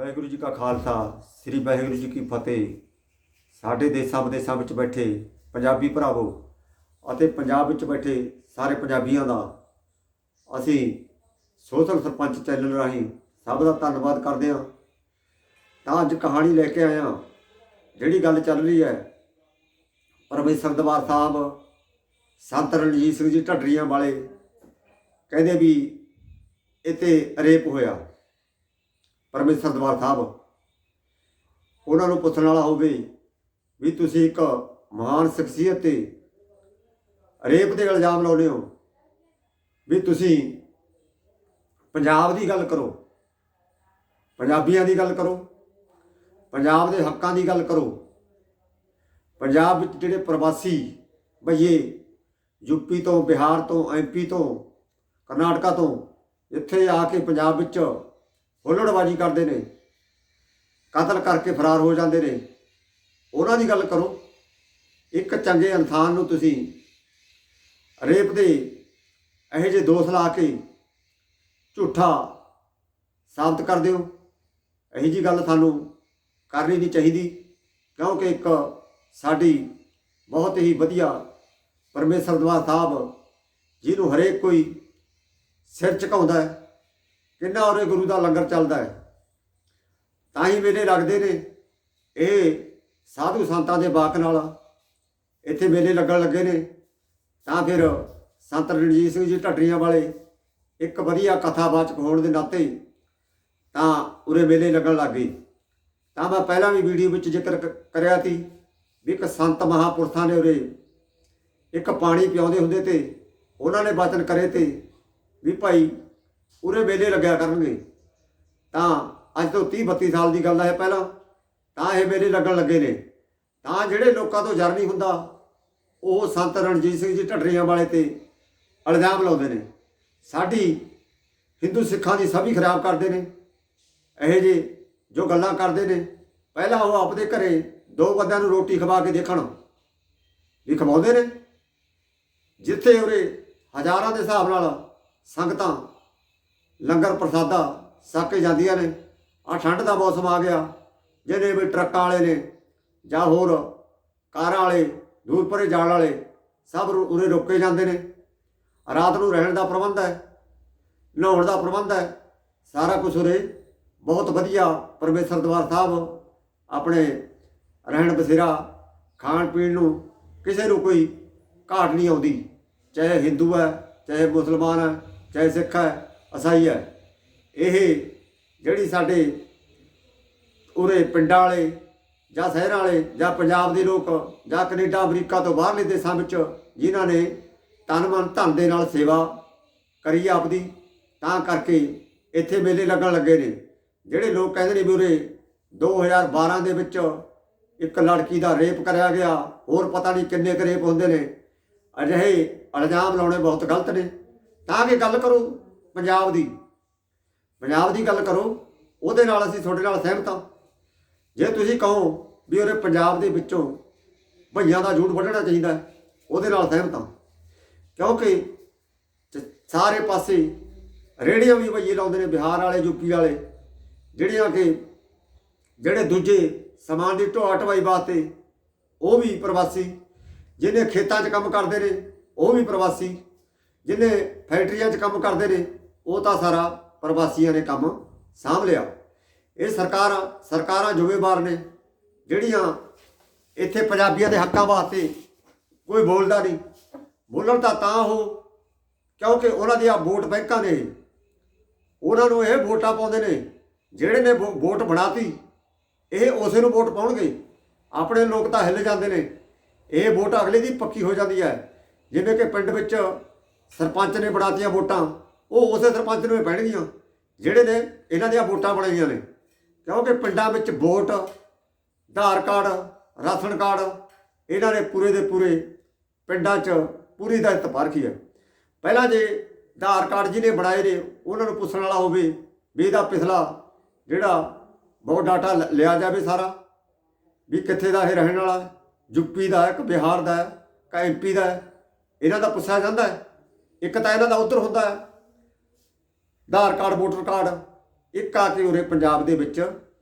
ਵਾਹਿਗੁਰੂ ਜੀ ਕਾ ਖਾਲਸਾ, ਸ੍ਰੀ ਵਾਹਿਗੁਰੂ ਜੀ ਕੀ ਫਤਿਹ। ਸਾਡੇ ਦੇਸਾਂ ਵਿਦੇਸਾਂ ਵਿੱਚ ਬੈਠੇ ਪੰਜਾਬੀ ਭਰਾਵੋ ਅਤੇ ਪੰਜਾਬ ਵਿੱਚ ਬੈਠੇ ਸਾਰੇ ਪੰਜਾਬੀਆਂ ਦਾ ਅਸੀਂ ਸੋਸ਼ਲ ਸਰਪੰਚ ਚੈਨਲ ਰਾਹੀਂ ਸਭ ਦਾ ਧੰਨਵਾਦ ਕਰਦੇ ਹਾਂ। ਤਾਂ ਅੱਜ ਕਹਾਣੀ ਲੈ ਕੇ ਆਇਆ, ਜਿਹੜੀ ਗੱਲ ਚੱਲ ਰਹੀ ਹੈ, ਪਰਮੇਸ਼ਰ ਦਰਬਾਰ ਸਾਹਿਬ, ਸੰਤ ਰਣਜੀਤ ਸਿੰਘ ਜੀ ਢੱਡਰੀਆਂ ਵਾਲੇ ਕਹਿੰਦੇ ਵੀ ਇੱਥੇ ਰੇਪ ਹੋਇਆ। ਪਰਮੇਸ਼ਰ ਦਰਬਾਰ ਸਾਹਿਬ, ਉਹਨਾਂ ਨੂੰ ਪੁੱਛਣ ਵਾਲਾ ਹੋਵੇ ਵੀ ਤੁਸੀਂ ਇੱਕ ਮਹਾਨ ਸ਼ਖਸੀਅਤ ਤੇ ਰੇਪ ਦੇ ਇਲਜ਼ਾਮ ਲਾਉਂਦੇ ਹੋ, ਵੀ ਤੁਸੀਂ ਪੰਜਾਬ ਦੀ ਗੱਲ ਕਰੋ, ਪੰਜਾਬੀਆਂ ਦੀ ਗੱਲ ਕਰੋ, ਪੰਜਾਬ ਦੇ ਹੱਕਾਂ ਦੀ ਗੱਲ ਕਰੋ, ਪੰਜਾਬ ਵਿੱਚ ਜਿਹੜੇ ਪ੍ਰਵਾਸੀ ਭਈਏ ਯੂਪੀ ਤੋਂ, ਬਿਹਾਰ ਤੋਂ ਐਮਪੀ ਤੋਂ, ਕਰਨਾਟਕਾ ਤੋਂ, ਇੱਥੇ ਆ ਕੇ ਪੰਜਾਬ ਵਿੱਚ ਹੁੱਲੜਬਾਜੀ ਕਰਦੇ ਨੇ, ਕਤਲ ਕਰਕੇ ਫਰਾਰ ਹੋ ਜਾਂਦੇ ਨੇ। ਉਹਨਾਂ ਦੀ ਗੱਲ ਕਰੋ, ਇੱਕ ਚੰਗੇ ਇਨਸਾਨ ਨੂੰ ਤੁਸੀਂ ਰੇਪ ਦੇ ਇਹੋ ਜਿਹੇ ਦੋਸ਼ ਲਾ ਕੇ ਝੂਠਾ ਸਾਬਤ ਕਰਦੇ ਹੋ ਇਹੋ ਜੀ ਗੱਲ ਸਾਨੂੰ ਕਰਨੀ ਨਹੀਂ ਚਾਹੀਦੀ, ਕਿਉਂਕਿ ਇੱਕ ਸਾਡੀ ਬਹੁਤ ਹੀ ਵਧੀਆ ਪਰਮੇਸ਼ਰ ਦਵਾ ਸਾਹਿਬ, ਜਿਹਨੂੰ ਹਰੇਕ ਕੋਈ ਸਿਰ ਝੁਕਾਉਂਦਾ ਹੈ। ਕਿੰਨਾ ਔਰੇ ਗੁਰੂ ਦਾ ਲੰਗਰ ਚੱਲਦਾ ਹੈ। ਤਾਂ ਹੀ ਮੇਲੇ ਲੱਗਦੇ ਨੇ। ਇਹ ਸਾਧੂ ਸੰਤਾਂ ਦੇ ਬਾਕ ਨਾਲ ਇੱਥੇ ਮੇਲੇ ਲੱਗਣ ਲੱਗੇ ਨੇ। ਤਾਂ ਫਿਰ ਸੰਤ ਰਣਜੀਤ ਸਿੰਘ ਜੀ ਢੱਡਰੀਆਂ ਵਾਲੇ ਇੱਕ ਵਧੀਆ ਕਥਾਵਾਚਕ ਹੋਣ ਦੇ ਨਾਤੇ ਤਾਂ ਉਰੇ ਮੇਲੇ ਲੱਗਣ ਲੱਗ ਗਏ। ਤਾਂ ਮੈਂ ਪਹਿਲਾਂ ਵੀ ਵੀਡੀਓ ਵਿੱਚ ਜ਼ਿਕਰ ਕਰਿਆ ਸੀ ਵੀ ਇੱਕ ਸੰਤ ਮਹਾਪੁਰਸ਼ਾਂ ਨੇ ਉਰੇ ਇੱਕ ਪਾਣੀ ਪਿਆਉਂਦੇ ਹੁੰਦੇ ਤੇ ਉਹਨਾਂ ਨੇ ਬਚਨ ਕਰੇ ਤੇ ਵੀ ਭਾਈ ਉਰੇ ਵੇਲੇ ਲੱਗਿਆ ਕਰਨਗੇ। ਤਾਂ ਅੱਜ ਤੋਂ 30 32 ਸਾਲ ਦੀ ਗੱਲ ਹੈ ਪਹਿਲਾਂ। ਤਾਂ ਇਹ ਵੇਲੇ ਲੱਗਣ ਲੱਗੇ ਨੇ। ਤਾਂ ਜਿਹੜੇ ਲੋਕਾਂ ਤੋਂ ਜਰ ਨਹੀਂ ਹੁੰਦਾ, ਉਹ ਸੰਤ ਰਣਜੀਤ ਸਿੰਘ ਜੀ ਢੱਡਰੀਆਂ ਵਾਲੇ ਤੇ ਇਲਜ਼ਾਮ ਲਾਉਂਦੇ ਨੇ। ਸਾਡੀ ਹਿੰਦੂ ਸਿੱਖਾਂ ਦੀ ਸਭੀ ਖਰਾਬ ਕਰਦੇ ਨੇ। ਇਹ ਜੇ ਜੋ ਗੱਲਾਂ ਕਰਦੇ ਨੇ, ਪਹਿਲਾਂ ਉਹ ਆਪਦੇ ਘਰੇ ਦੋ ਬੰਦਿਆਂ ਨੂੰ ਰੋਟੀ ਖਵਾ ਕੇ ਦੇਖਣ ਵੀ ਖਵਾਉਂਦੇ ਨੇ। ਜਿੱਥੇ ਉਰੇ ਹਜ਼ਾਰਾਂ ਦੇ ਹਿਸਾਬ ਨਾਲ ਸੰਗਤਾਂ ਲੰਗਰ ਪ੍ਰਸਾਦਾ ਛਕ ਕੇ ਜਾਂਦੀਆਂ ਨੇ। ਆ ਠੰਡ ਦਾ ਮੌਸਮ ਆ ਗਿਆ। ਜਿਹਨੇ ਵੀ ਟਰੱਕਾਂ ਵਾਲੇ ਨੇ ਜਾਂ ਹੋਰ ਕਾਰਾਂ ਵਾਲੇ ਦੂਰ ਪਰੇ ਜਾਣ ਵਾਲੇ, ਸਭ ਉ- ਉਰੇ ਰੁਕੇ ਜਾਂਦੇ ਨੇ। ਰਾਤ ਨੂੰ ਰਹਿਣ ਦਾ ਪ੍ਰਬੰਧ ਹੈ, ਨਹਾਉਣ ਦਾ ਪ੍ਰਬੰਧ ਹੈ। ਸਾਰਾ ਕੁਝ ਉਰੇ ਬਹੁਤ ਵਧੀਆ ਪਰਮੇਸ਼ਰ ਦਵਾਰ ਸਾਹਿਬ ਆਪਣੇ ਰਹਿਣ ਬਸੇਰਾ, ਖਾਣ ਪੀਣ ਨੂੰ ਕਿਸੇ ਨੂੰ ਕੋਈ ਘਾਟ ਨਹੀਂ ਆਉਂਦੀ। ਚਾਹੇ ਹਿੰਦੂ ਹੈ, ਚਾਹੇ ਮੁਸਲਮਾਨ ਹੈ, ਚਾਹੇ ਸਿੱਖ ਹੈ। ਈਸਾਈ ਹੈ। ਇਹ ਜਿਹੜੀ ਸਾਡੇ ਉਰੇ ਪਿੰਡਾਂ ਵਾਲੇ ਜਾਂ ਸ਼ਹਿਰਾਂ ਵਾਲੇ ਜਾਂ ਪੰਜਾਬ ਦੇ ਲੋਕ ਜਾਂ ਕੈਨੇਡਾ, ਅਮਰੀਕਾ ਤੋਂ ਬਾਹਰਲੇ ਦੇਸ਼ਾਂ ਵਿੱਚ ਜਿਨ੍ਹਾਂ ਨੇ ਤਨ ਮਨ ਧਨ ਦੇ ਨਾਲ ਸੇਵਾ ਕਰੀ ਆਪਦੀ, ਤਾਂ ਕਰਕੇ ਇੱਥੇ ਮੇਲੇ ਲੱਗਣ ਲੱਗੇ ਨੇ। ਜਿਹੜੇ ਲੋਕ ਕਹਿੰਦੇ ਨੇ ਵੀ ਉਰੇ 2012 ਦੇ ਵਿੱਚ ਇੱਕ ਲੜਕੀ ਦਾ ਰੇਪ ਕਰਿਆ ਗਿਆ, ਹੋਰ ਪਤਾ ਨਹੀਂ ਕਿੰਨੇ ਕੁ ਰੇਪ ਹੁੰਦੇ ਨੇ। ਅਜਿਹੇ ਇਲਜ਼ਾਮ ਲਾਉਣੇ ਬਹੁਤ ਗਲਤ ਨੇ। ਤਾਂ ਕਿ ਗੱਲ ਕਰੋ ਪੰਜਾਬ ਦੀ। ਪੰਜਾਬ ਦੀ ਗੱਲ ਕਰੋ, ਉਹਦੇ ਨਾਲ ਅਸੀਂ ਤੁਹਾਡੇ ਨਾਲ ਸਹਿਮਤ ਹਾਂ। ਜੇ ਤੁਸੀਂ ਕਹੋ ਵੀ ਉਹਰੇ ਪੰਜਾਬ ਦੇ ਵਿੱਚੋਂ ਭਈਆਂ ਦਾ ਝੂਠ ਵੱਢਣਾ ਚਾਹੀਦਾ ਉਹਦੇ ਨਾਲ ਸਹਿਮਤ ਹਾਂ। ਕਿਉਂਕਿ ਚ- ਸਾਰੇ ਪਾਸੇ ਰੇੜੀਆਂ ਵੀ ਭਈਏ ਲਾਉਂਦੇ ਨੇ, ਬਿਹਾਰ ਵਾਲੇ ਯੂਪੀ ਵਾਲੇ, ਜਿਹੜੀਆਂ ਕਿ ਜਿਹੜੇ ਦੂਜੇ ਸਮਾਨ ਦੀ ਢੋਆ ਢਵਾਈ ਵਾਸਤੇ ਉਹ ਵੀ ਪ੍ਰਵਾਸੀ ਜਿਹਨੇ ਖੇਤਾਂ 'ਚ ਕੰਮ ਕਰਦੇ ਨੇ, ਉਹ ਵੀ ਪ੍ਰਵਾਸੀ ਜਿਹਨੇ ਫੈਕਟਰੀਆਂ 'ਚ ਕੰਮ ਕਰਦੇ ਨੇ ਉਹ ਤਾਂ ਸਾਰਾ ਪ੍ਰਵਾਸੀਆਂ ਨੇ ਕੰਮ ਸਾਂਭ ਲਿਆ। ਇਹ ਸਰਕਾਰਾਂ ਸਰਕਾਰਾਂ ਜ਼ਿੰਮੇਵਾਰ ਨੇ, ਜਿਹੜੀਆਂ ਇੱਥੇ ਪੰਜਾਬੀਆਂ ਦੇ ਹੱਕਾਂ ਵਾਸਤੇ ਕੋਈ ਬੋਲਦਾ ਨਹੀਂ। ਬੋਲਣ ਤਾਂ ਤਾਂ ਉਹ, ਕਿਉਂਕਿ ਉਹਨਾਂ ਦੀਆਂ ਵੋਟ ਬੈਂਕਾਂ ਨੇ, ਉਹਨਾਂ ਨੂੰ ਇਹ ਵੋਟਾਂ ਪਾਉਂਦੇ ਨੇ, ਜਿਹੜੇ ਨੇ ਵੋ- ਵੋਟ ਬਣਾਤੀ, ਇਹ ਉਸੇ ਨੂੰ ਵੋਟ ਪਾਉਣਗੇ। ਆਪਣੇ ਲੋਕ ਤਾਂ ਹਿੱਲ ਜਾਂਦੇ ਨੇ। ਇਹ ਵੋਟ ਅਗਲੇ ਦੀ ਪੱਕੀ ਹੋ ਜਾਂਦੀ ਹੈ। ਜਿਵੇਂ ਕਿ ਪਿੰਡ ਵਿੱਚ ਸਰਪੰਚ ਨੇ ਬਣਾਤੀਆਂ ਵੋਟਾਂ ਉਹ ਉਸੇ ਸਰਪੰਚ ਨੂੰ ਹੀ ਪੈਣਗੀਆਂ, ਜਿਹੜੇ ਨੇ ਇਹਨਾਂ ਦੀਆਂ ਵੋਟਾਂ ਬਣਾਈਆਂ ਨੇ। ਕਿਉਂਕਿ ਪਿੰਡਾਂ ਵਿੱਚ vote, Aadhaar card, ration card, ਇਹਨਾਂ ਨੇ ਪੂਰੇ ਦੇ ਪੂਰੇ ਪਿੰਡਾਂ 'ਚ ਪੂਰੀ ਦਾ ਇਤਪਾਰਖੀ ਹੈ ਪਹਿਲਾਂ ਜੇ ਆਧਾਰ ਕਾਰਡ ਜਿਹਨੇ ਬਣਾਏ ਨੇ, ਉਹਨਾਂ ਨੂੰ ਪੁੱਛਣ ਵਾਲਾ ਹੋਵੇ ਵੀ ਇਹਦਾ ਪਿਛਲਾ ਜਿਹੜਾ ਬਹੁਤ ਡਾਟਾ ਲ- ਲਿਆ ਜਾਵੇ ਸਾਰਾ, ਵੀ ਕਿੱਥੇ ਦਾ ਇਹ ਰਹਿਣ ਵਾਲਾ ਹੈ? ਯੂਪੀ ਦਾ ਹੈ ਕਿ ਬਿਹਾਰ ਦਾ ਹੈ ਕਿ ਐਮਪੀ ਦਾ ਹੈ? ਇਹਨਾਂ ਦਾ ਪੁੱਛਿਆ ਜਾਂਦਾ ਹੈ। ਇੱਕ ਤਾਂ ਇਹਨਾਂ ਦਾ ਉਧਰ ਹੁੰਦਾ ਹੈ। ਆਧਾਰ ਕਾਰਡ, ਵੋਟਰ ਕਾਰਡ, ਇੱਕ ਆ ਕੇ ਉਰੇ ਪੰਜਾਬ ਦੇ ਵਿੱਚ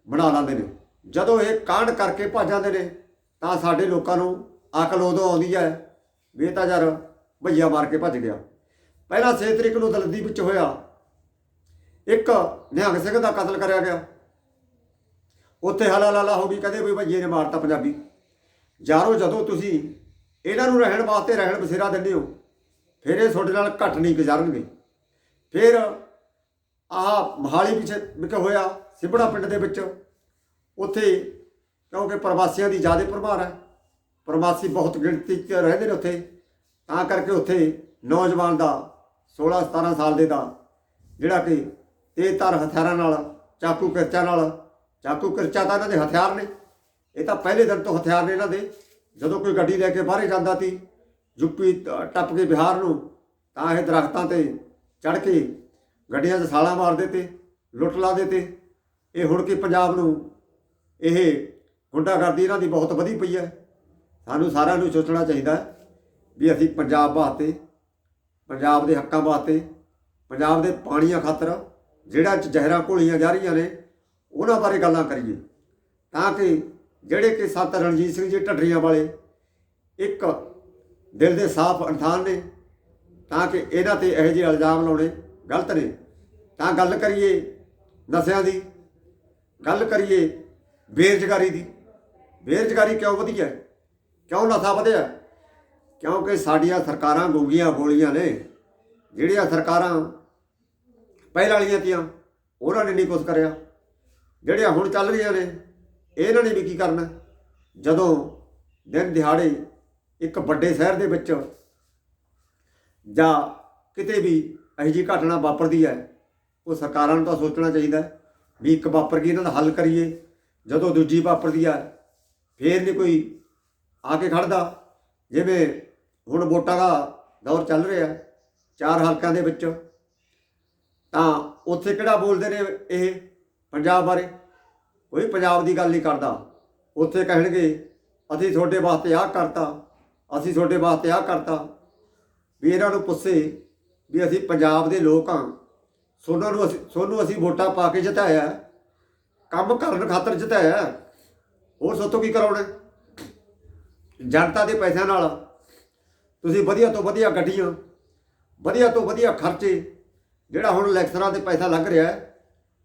ਬਣਾ ਲੈਂਦੇ ਨੇ। ਜਦੋਂ ਇਹ ਕਾਂਡ ਕਰਕੇ ਭੱਜ ਜਾਂਦੇ ਨੇ, ਤਾਂ ਸਾਡੇ ਲੋਕਾਂ ਨੂੰ ਅਕਲ ਉਦੋਂ ਆਉਂਦੀ ਹੈ ਵੀ ਇਹ ਤਾਂ ਯਾਰ ਭਈਆ ਮਾਰ ਕੇ ਭੱਜ ਗਿਆ। ਪਹਿਲਾਂ 6 ਤਰੀਕ ਨੂੰ ਦਲਦੀ ਵਿੱਚ ਹੋਇਆ, ਇੱਕ ਨਿਹੰਗ ਸਿੰਘ ਦਾ ਕਤਲ ਕਰਿਆ ਗਿਆ। ਉੱਥੇ ਹਲਾ ਲਾਲਾ ਹੋ ਗਈ ਕਦੇ ਵੀ ਭਈਏ ਨੇ ਮਾਰਤਾ ਪੰਜਾਬੀ। ਯਾਰੋ, ਜਦੋਂ ਤੁਸੀਂ ਇਹਨਾਂ ਨੂੰ ਰਹਿਣ ਵਾਸਤੇ ਰਹਿਣ ਬਸੇਰਾ ਦਿੰਦੇ ਹੋ, ਫਿਰ ਇਹ ਤੁਹਾਡੇ ਨਾਲ ਘੱਟ ਨਹੀਂ ਗੁਜ਼ਾਰਨਗੇ। ਫਿਰ ਆਹ ਮਹਾਲੀ ਵਿੱਚ ਵਿਕ ਹੋਇਆ ਸਿਬੜਾ ਪਿੰਡ ਦੇ ਵਿੱਚ। ਉੱਥੇ ਕਿਉਂਕਿ ਪ੍ਰਵਾਸੀਆਂ ਦੀ ਜ਼ਿਆਦਾ ਪ੍ਰਭਾਵ ਹੈ। ਪ੍ਰਵਾਸੀ ਬਹੁਤ ਗਿਣਤੀ 'ਚ ਰਹਿੰਦੇ ਨੇ ਉੱਥੇ। ਤਾਂ ਕਰਕੇ ਉੱਥੇ ਨੌਜਵਾਨ ਦਾ 16 17 ਸਾਲ ਦੇ ਦਾ ਜਿਹੜਾ ਕਿ ਤੇਜ਼ਧਾਰ ਹਥਿਆਰਾਂ ਨਾਲ, ਚਾਕੂ ਕਿਰਚਾ ਨਾਲ, ਚਾਕੂ ਕਿਰਚਾ ਤਾਂ ਇਹਨਾਂ ਦੇ ਹਥਿਆਰ ਨੇ। ਇਹ ਤਾਂ ਪਹਿਲੇ ਦਿਨ ਤੋਂ ਹਥਿਆਰ ਨੇ ਇਹਨਾਂ ਦੇ। ਜਦੋਂ ਕੋਈ ਗੱਡੀ ਲੈ ਕੇ ਬਾਹਰੇ ਜਾਂਦਾ ਸੀ ਯੂਪੀ ਟ- ਟੱਪ ਕੇ ਬਿਹਾਰ ਨੂੰ, ਤਾਂ ਇਹ ਦਰਖਤਾਂ ਤੇ ਚੜ ਕੇ ਗੱਡੀਆਂ 'ਚ ਸਾਲਾਂ ਮਾਰ ਦਿੱਤੇ, ਲੁੱਟ ਲਾ ਦਿੱਤੇ। ਇਹ ਹੁਣ ਕਿ ਪੰਜਾਬ ਨੂੰ ਇਹ ਗੁੰਡਾਗਰਦੀ ਇਹਨਾਂ ਦੀ ਬਹੁਤ ਵਧੀ ਪਈ ਹੈ। ਸਾਨੂੰ ਸਾਰਿਆਂ ਨੂੰ ਸੋਚਣਾ ਚਾਹੀਦਾ ਵੀ ਅਸੀਂ ਪੰਜਾਬ ਵਾਸਤੇ, ਪੰਜਾਬ ਦੇ ਹੱਕਾਂ ਵਾਸਤੇ, ਪੰਜਾਬ ਦੇ ਪਾਣੀਆਂ ਖਾਤਰ ਜਿਹੜਾ ਜ਼ਹਿਰਾਂ ਘੋਲੀਆਂ ਜਾ ਰਹੀਆਂ ਨੇ, ਉਹਨਾਂ ਬਾਰੇ ਗੱਲਾਂ ਕਰੀਏ। ਤਾਂ ਕਿ ਜਿਹੜੇ ਕਿ ਸੰਤ ਰਣਜੀਤ ਸਿੰਘ ਜੀ ਢੱਡਰੀਆਂ ਵਾਲੇ ਇੱਕ ਦਿਲ ਦੇ ਸਾਫ਼ ਇਨਸਾਨ ਨੇ, ਤਾਂ ਕਿ ਇਹਨਾਂ ਤੇ ਇਹੋ ਜਿਹੇ ਇਲਜ਼ਾਮ ਲਾਉਣੇ ਗਲਤ ਨੇ। ਤਾਂ ਗੱਲ ਕਰੀਏ ਨਸ਼ਿਆਂ ਦੀ, ਗੱਲ ਕਰੀਏ ਬੇਰੁਜ਼ਗਾਰੀ ਦੀ। ਬੇਰੁਜ਼ਗਾਰੀ ਕਿਉਂ ਵਧੀ ਹੈ? ਕਿਉਂ ਨਸ਼ਾ ਵਧਿਆ? ਕਿਉਂਕਿ ਸਾਡੀਆਂ ਸਰਕਾਰਾਂ ਗੂੰਗੀਆਂ ਬੋਲੀਆਂ ਨੇ। ਜਿਹੜੀਆਂ ਸਰਕਾਰਾਂ ਪਹਿਲਾਂ ਵਾਲੀਆਂ ਤੀਆਂ, ਉਹਨਾਂ ਨੇ ਨਹੀਂ ਕੁਝ ਕਰਿਆ। ਜਿਹੜੀਆਂ ਹੁਣ ਚੱਲ ਰਹੀਆਂ ਨੇ, ਇਹਨਾਂ ਨੇ ਵੀ ਕੀ ਕਰਨਾ? ਜਦੋਂ ਦਿਨ ਦਿਹਾੜੇ ਇੱਕ ਵੱਡੇ ਸ਼ਹਿਰ ਦੇ ਵਿੱਚ ਜਾਂ ਕਿਤੇ ਵੀ ਇਹੋ ਜਿਹੀ ਘਟਨਾ ਵਾਪਰਦੀ ਹੈ, ਉਹ ਸਰਕਾਰਾਂ ਨੂੰ ਤਾਂ ਸੋਚਣਾ ਚਾਹੀਦਾ ਵੀ ਇੱਕ ਵਾਪਰ ਗਈ, ਇਹਨਾਂ ਦਾ ਹੱਲ ਕਰੀਏ। ਜਦੋਂ ਦੂਜੀ ਵਾਪਰਦੀ ਹੈ ਫੇਰ ਨਹੀਂ ਕੋਈ ਆ ਕੇ ਖੜਦਾ ਜਿਵੇਂ ਹੁਣ ਵੋਟਾਂ ਦਾ ਦੌਰ ਚੱਲ ਰਿਹਾ ਚਾਰ ਹਲਕਿਆਂ ਦੇ ਵਿੱਚ। ਤਾਂ ਉੱਥੇ ਕਿਹੜਾ ਬੋਲਦੇ ਨੇ ਇਹ ਪੰਜਾਬ ਬਾਰੇ? ਕੋਈ ਪੰਜਾਬ ਦੀ ਗੱਲ ਨਹੀਂ ਕਰਦਾ। ਉੱਥੇ ਕਹਿਣਗੇ, ਅਸੀਂ ਤੁਹਾਡੇ ਵਾਸਤੇ ਆਹ ਕਰਤਾ, ਅਸੀਂ ਤੁਹਾਡੇ ਵਾਸਤੇ ਆਹ ਕਰਤਾ। ਵੀ ਇਹਨਾਂ ਨੂੰ ਪੁੱਛੇ ਵੀ ਅਸੀਂ ਪੰਜਾਬ ਦੇ ਲੋਕ ਹਾਂ। ਸੋਨਾਂ ਨੂੰ ਅਸੀਂ ਸੋਨੂੰ ਅਸੀਂ ਵੋਟਾਂ ਪਾ ਕੇ ਜਿਤਾਇਆ। ਕੰਮ ਕਰਨ ਖਾਤਰ ਜਿਤਾਇਆ। ਹੈ। ਹੋਰ ਸੋਤੋਂ ਕੀ ਕਰਾਉਣਾ? ਜਨਤਾ ਦੇ ਪੈਸਿਆਂ ਨਾਲ। ਤੁਸੀਂ ਵਧੀਆ ਤੋਂ ਵਧੀਆ ਗੱਡੀਆਂ, ਵਧੀਆ ਤੋਂ ਵਧੀਆ ਖਰਚੇ, ਜਿਹੜਾ ਹੁਣ ਇਲੈਕਸ਼ਨਾਂ ਤੇ ਪੈਸਾ ਲੱਗ ਰਿਹਾ,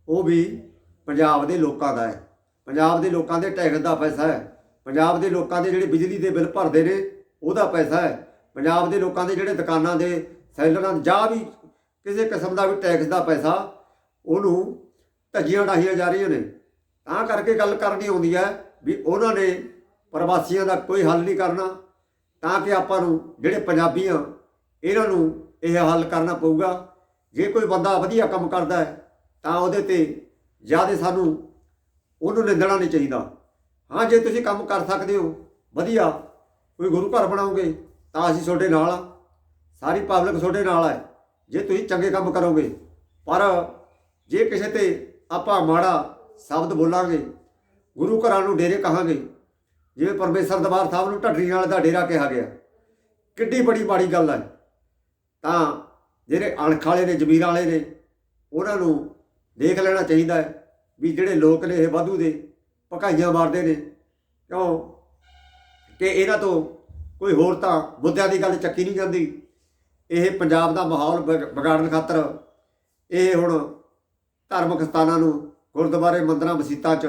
ਉਹ ਵੀ ਪੰਜਾਬ ਦੇ ਲੋਕਾਂ ਦਾ ਹੈ। ਪੰਜਾਬ ਦੇ ਲੋਕਾਂ ਦੇ ਟੈਕਸ ਦਾ ਪੈਸਾ ਹੈ। ਪੰਜਾਬ ਦੇ ਲੋਕਾਂ ਦੇ ਜਿਹੜੇ ਬਿਜਲੀ ਦੇ ਬਿੱਲ ਭਰਦੇ ਨੇ, ਉਹਦਾ ਪੈਸਾ ਹੈ। ਪੰਜਾਬ ਦੇ ਲੋਕਾਂ ਦੇ ਜਿਹੜੇ ਦੁਕਾਨਾਂ ਦੇ ਸੈਲਰਾਂ ਜਾਂ ਵੀ ਕਿਸੇ ਕਿਸਮ ਦਾ ਵੀ ਟੈਕਸ ਦਾ ਪੈਸਾ, ਉਹਨੂੰ ਧੱਜੀਆਂ ਡਾਹੀਆਂ ਜਾ ਰਹੀਆਂ ਨੇ। ਤਾਂ ਕਰਕੇ ਗੱਲ ਕਰਨੀ ਆਉਂਦੀ ਹੈ ਵੀ ਉਹਨਾਂ ਨੇ ਪ੍ਰਵਾਸੀਆਂ ਦਾ ਕੋਈ ਹੱਲ ਨਹੀਂ ਕਰਨਾ, ਤਾਂ ਕਿ ਆਪਾਂ ਨੂੰ ਜਿਹੜੇ ਪੰਜਾਬੀ ਆ, ਇਹਨਾਂ ਨੂੰ ਇਹ ਹੱਲ ਕਰਨਾ ਪਊਗਾ। ਜੇ ਕੋਈ ਬੰਦਾ ਵਧੀਆ ਕੰਮ ਕਰਦਾ ਹੈ, ਤਾਂ ਉਹਦੇ ਤੇ ਜ਼ਿਆਦਾ ਸਾਨੂੰ ਉਹਨੂੰ ਨਿੰਦਣਾ ਨਹੀਂ ਚਾਹੀਦਾ। ਹਾਂ, ਜੇ ਤੁਸੀਂ ਕੰਮ ਕਰ ਸਕਦੇ ਹੋ, ਵਧੀਆ। ਕੋਈ ਗੁਰੂ ਘਰ ਬਣਾਓਗੇ, ਤਾਂ ਅਸੀਂ ਤੁਹਾਡੇ ਨਾਲ ਆ। ਸਾਰੀ ਪਬਲਿਕ ਤੁਹਾਡੇ ਨਾਲ ਹੈ। ਜੇ ਤੁਸੀਂ ਚੰਗੇ ਕੰਮ ਕਰੋਗੇ, ਪਰ ਜੇ ਕਿਸੇ ਤੇ ਆਪਾਂ ਮਾੜਾ ਸ਼ਬਦ ਬੋਲਾਂਗੇ, ਗੁਰੂ ਘਰਾਂ ਨੂੰ ਡੇਰੇ ਕਹਾਂਗੇ, ਜਿਵੇਂ ਪਰਮੇਸ਼ਰ ਦਰਬਾਰ ਸਾਹਿਬ ਨੂੰ ਢੱਡਰੀ ਨਾਲ ਦਾ ਡੇਰਾ ਕਿਹਾ ਗਿਆ, ਕਿੱਡੀ ਬੜੀ ਮਾੜੀ ਗੱਲ ਹੈ। ਤਾਂ ਜਿਹੜੇ ਅਣਖ ਵਾਲੇ ਨੇ, ਜ਼ਮੀਰ ਵਾਲੇ ਨੇ, ਉਹਨਾਂ ਨੂੰ ਦੇਖ ਲੈਣਾ ਚਾਹੀਦਾ ਹੈ ਵੀ ਜਿਹੜੇ ਲੋਕ ਨੇ ਇਹ ਵਾਧੂ ਦੇ, ਭਕਾਈਆਂ ਮਾਰਦੇ ਨੇ। ਕਿਉਂ? ਕਿ ਇਹਨਾਂ ਤੋਂ ਕੋਈ ਹੋਰ ਤਾਂ ਮੁੱਦਿਆਂ ਦੀ ਗੱਲ ਚੱਕੀ ਨਹੀਂ ਜਾਂਦੀ। ਇਹ ਪੰਜਾਬ ਦਾ ਮਾਹੌਲ ਵਿਗ- ਵਿਗਾੜਨ ਖਾਤਰ ਇਹ ਹੁਣ ਧਾਰਮਿਕ ਸਥਾਨਾਂ ਨੂੰ ਗੁਰਦੁਆਰੇ ਮੰਦਰਾਂ ਮਸਜਿਦਾਂ 'ਚ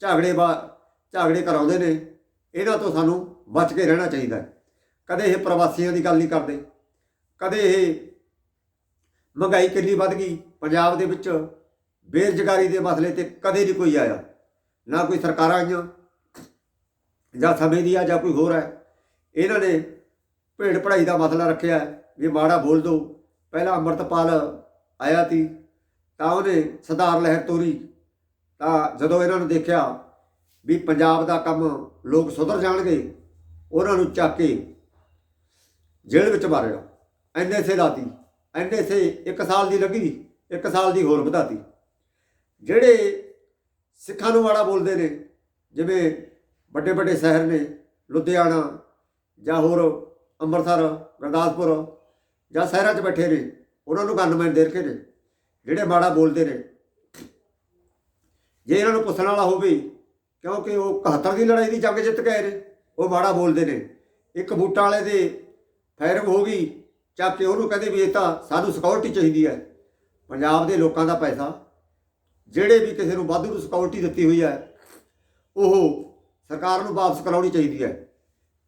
ਝਗੜੇ ਬਾ, ਝਗੜੇ ਕਰਾਉਂਦੇ ਨੇ, ਇਹਨਾਂ ਤੋਂ ਸਾਨੂੰ ਬਚ ਕੇ ਰਹਿਣਾ ਚਾਹੀਦਾ ਕਦੇ ਇਹ ਪ੍ਰਵਾਸੀਆਂ ਦੀ ਗੱਲ ਨਹੀਂ ਕਰਦੇ। ਕਦੇ ਇਹ ਮਹਿੰਗਾਈ ਕਿੰਨੀ ਵੱਧ ਗਈ, ਪੰਜਾਬ ਦੇ ਵਿੱਚ ਬੇਰੁਜ਼ਗਾਰੀ ਦੇ ਮਸਲੇ ਤੇ ਕਦੇ ਨਹੀਂ ਕੋਈ ਆਇਆ। ਨਾ ਕੋਈ ਸਰਕਾਰਾਂ ਆਈਆਂ, ਜਾਂ ਸਮੇਂ ਦੀ ਆ ਜਾਂ ਕੋਈ ਹੋਰ ਹੈ। ਇਹਨਾਂ ਨੇ ਭੇੜ ਪੜਾਈ ਦਾ ਮਸਲਾ ਰੱਖਿਆ ਵੀ ਮਾੜਾ ਬੋਲ ਦੋ। ਪਹਿਲਾਂ ਅੰਮ੍ਰਿਤਪਾਲ ਆਇਆ ਸੀ, ਤਾਂ ਉਹਨੇ ਸਰਦਾਰ ਲਹਿਰ ਤੋਰੀ। ਤਾਂ ਜਦੋਂ ਇਹਨਾਂ ਨੂੰ ਦੇਖਿਆ ਵੀ ਪੰਜਾਬ ਦਾ ਕੰਮ ਲੋਕ ਸੁਧਰ ਜਾਣਗੇ, ਉਹਨਾਂ ਨੂੰ ਚੱਕ ਕੇ ਜੇਲ੍ਹ ਵਿੱਚ ਮਾਰਿਆ। ਐਨੇ ਸੇ ਲਾਤੀ ਐਨੇ ਸੇ ਇੱਕ ਸਾਲ ਦੀ ਲੱਗੀ ਇੱਕ ਸਾਲ ਦੀ ਹੋਰ ਵਧਾਤੀ। ਜਿਹੜੇ ਸਿੱਖਾਂ ਨੂੰ ਮਾੜਾ ਬੋਲਦੇ ਨੇ, ਜਿਵੇਂ ਵੱਡੇ ਵੱਡੇ ਸ਼ਹਿਰ ਨੇ, ਲੁਧਿਆਣਾ ਜਾਂ ਹੋਰ ਅੰਮ੍ਰਿਤਸਰ ਗੁਰਦਾਸਪੁਰ ਜਾਂ ਸ਼ਹਿਰਾਂ 'ਚ ਬੈਠੇ ਨੇ, ਉਹਨਾਂ ਨੂੰ ਗਨਮੈਨ ਦੇ ਰੱਖੇ ਨੇ, ਜਿਹੜੇ ਮਾੜਾ ਬੋਲਦੇ ਨੇ। ਜੇ ਇਹਨਾਂ ਨੂੰ ਪੁੱਛਣ ਵਾਲਾ ਹੋਵੇ, ਕਿਉਂਕਿ ਉਹ 71 ਦੀ ਲੜਾਈ ਦੀ ਜੰਗ ਜਿੱਤ ਕੇ ਨੇ, ਉਹ ਮਾੜਾ ਬੋਲਦੇ ਨੇ। ਇੱਕ ਬੂਟਾਂ ਵਾਲੇ ਦੇ ਫਾਇਰਿੰਗ ਹੋ ਗਈ, ਚੱਕ ਕੇ ਉਹਨੂੰ ਕਹਿੰਦੇ ਵੀ ਇਹ ਤਾਂ ਸਾਨੂੰ ਸਿਕਿਉਰਿਟੀ ਚਾਹੀਦੀ ਹੈ। ਪੰਜਾਬ ਦੇ ਲੋਕਾਂ ਦਾ ਪੈਸਾ, ਜਿਹੜੇ ਵੀ ਕਿਸੇ ਨੂੰ ਵਾਧੂ ਨੂੰ ਸਿਕਿਉਰਿਟੀ ਦਿੱਤੀ ਹੋਈ ਹੈ, ਉਹ ਸਰਕਾਰ ਨੂੰ ਵਾਪਸ ਕਰਾਉਣੀ ਚਾਹੀਦੀ ਹੈ।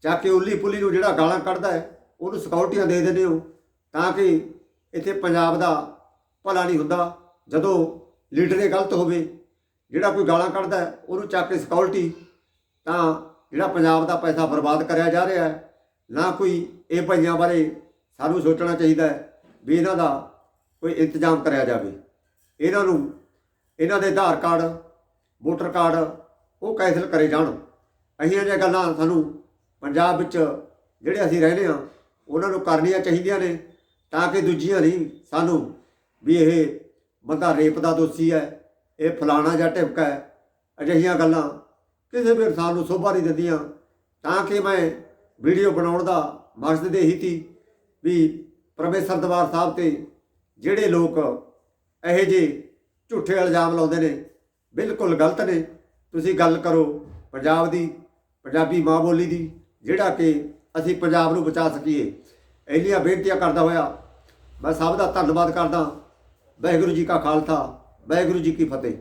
ਚੱਕ ਕੇ ਉੱਲੀ ਪੁੱਲੀ ਨੂੰ ਜਿਹੜਾ ਗਾਲਾਂ ਕੱਢਦਾ ਹੈ, ਉਹਨੂੰ ਸਿਕਿਉਰਿਟੀਆਂ ਦੇ ਦਿੰਦੇ ਹੋ, ਤਾਂ ਕਿ ਇੱਥੇ ਪੰਜਾਬ ਦਾ ਭਲਾ ਨਹੀਂ ਹੁੰਦਾ, ਜਦੋਂ ਲੀਡਰ ਇਹ ਗਲਤ ਹੋਵੇ, ਜਿਹੜਾ ਕੋਈ ਗਾਲਾਂ ਕੱਢਦਾ ਉਹਨੂੰ ਚੱਕ ਕੇ ਸਿਕਿਉਰਿਟੀ ਤਾਂ ਜਿਹੜਾ ਪੰਜਾਬ ਦਾ ਪੈਸਾ ਬਰਬਾਦ ਕਰਿਆ ਜਾ ਰਿਹਾ ਹੈ, ਨਾ ਕੋਈ ਇਹ ਭਾਈਆਂ ਬਾਰੇ ਸਾਨੂੰ ਸੋਚਣਾ ਚਾਹੀਦਾ ਹੈ ਵੀ ਇਹਨਾਂ ਦਾ ਕੋਈ ਇੰਤਜ਼ਾਮ ਕਰਿਆ ਜਾਵੇ। ਇਹਨਾਂ ਨੂੰ, ਇਹਨਾਂ ਦੇ ਆਧਾਰ ਕਾਰਡ, ਵੋਟਰ ਕਾਰਡ ਉਹ ਕੈਂਸਲ ਕਰੇ ਜਾਣ। ਅਹੀਆਂ ਜਿਹੀਆਂ ਗੱਲਾਂ ਸਾਨੂੰ ਪੰਜਾਬ ਵਿੱਚ ਜਿਹੜੇ ਅਸੀਂ ਰਹਿੰਦੇ ਹਾਂ, ਉਹਨਾਂ ਨੂੰ ਕਰਨੀਆਂ ਚਾਹੀਦੀਆਂ ਨੇ ਤਾਂ ਕਿ ਦੂਜੀਆਂ ਨਹੀਂ, ਸਾਨੂੰ ਵੀ ਇਹ ਬੰਦਾ ਰੇਪ ਦਾ ਦੋਸ਼ੀ ਹੈ, ਇਹ ਫਲਾਣਾ ਜਾਂ ਢਿਮਕਾ ਹੈ, ਅਜਿਹੀਆਂ ਗੱਲਾਂ ਕਿਸੇ ਵੀ ਇਨਸਾਨ ਨੂੰ ਸੋਭਾ ਨਹੀਂ ਦਿੰਦੀਆਂ। ਤਾਂ ਕਿ ਮੈਂ ਵੀਡੀਓ ਬਣਾਉਣ ਦਾ ਮਕਸਦ ਇਹੀ ਸੀ ਵੀ ਪਰਮੇਸਰ ਦਰਬਾਰ ਸਾਹਿਬ ਤੇ ਜਿਹੜੇ ਲੋਕ ਇਹੋ ਜਿਹੇ ਝੂਠੇ ਇਲਜ਼ਾਮ ਲਾਉਂਦੇ ਨੇ, ਬਿਲਕੁਲ ਗਲਤ ਨੇ। ਤੁਸੀਂ ਗੱਲ ਕਰੋ ਪੰਜਾਬ ਦੀ, ਪੰਜਾਬੀ ਮਾਂ ਬੋਲੀ ਦੀ। ਜਿਹੜਾ ਕਿ ਅਸੀਂ ਪੰਜਾਬ ਨੂੰ ਬਚਾ ਸਕੀਏ। ਇੰਨੀਆਂ ਬੇਨਤੀਆਂ ਕਰਦਾ ਹੋਇਆ, ਮੈਂ ਸਭ ਦਾ ਧੰਨਵਾਦ ਕਰਦਾ। ਵਾਹਿਗੁਰੂ ਜੀ ਕਾ ਖਾਲਸਾ, ਵਾਹਿਗੁਰੂ ਜੀ ਕੀ ਫਤਿਹ।